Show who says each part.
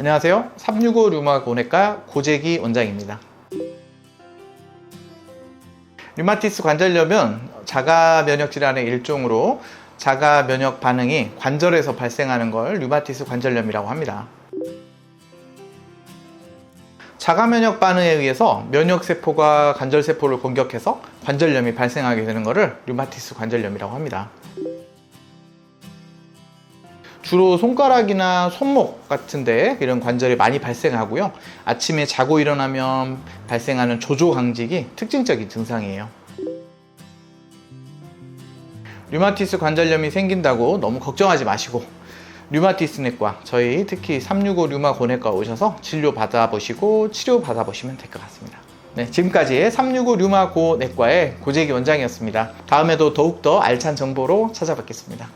Speaker 1: 안녕하세요. 365 류마 고내과 고재기 원장입니다. 류마티스 관절염은 자가 면역 질환의 일종으로 자가 면역 반응이 관절에서 발생하는 걸 류마티스 관절염이라고 합니다. 자가 면역 반응에 의해서 면역 세포가 관절 세포를 공격해서 관절염이 발생하게 되는 것을 류마티스 관절염이라고 합니다. 주로 손가락이나 손목 같은데 이런 관절이 많이 발생하고요. 아침에 자고 일어나면 발생하는 조조 강직이 특징적인 증상이에요. 류마티스 관절염이 생긴다고 너무 걱정하지 마시고 류마티스 내과 저희 특히 365 류마 고내과 오셔서 진료 받아보시고 치료 받아보시면 될 것 같습니다. 네, 지금까지 365 류마 고내과의 고재기 원장이었습니다. 다음에도 더욱더 알찬 정보로 찾아뵙겠습니다.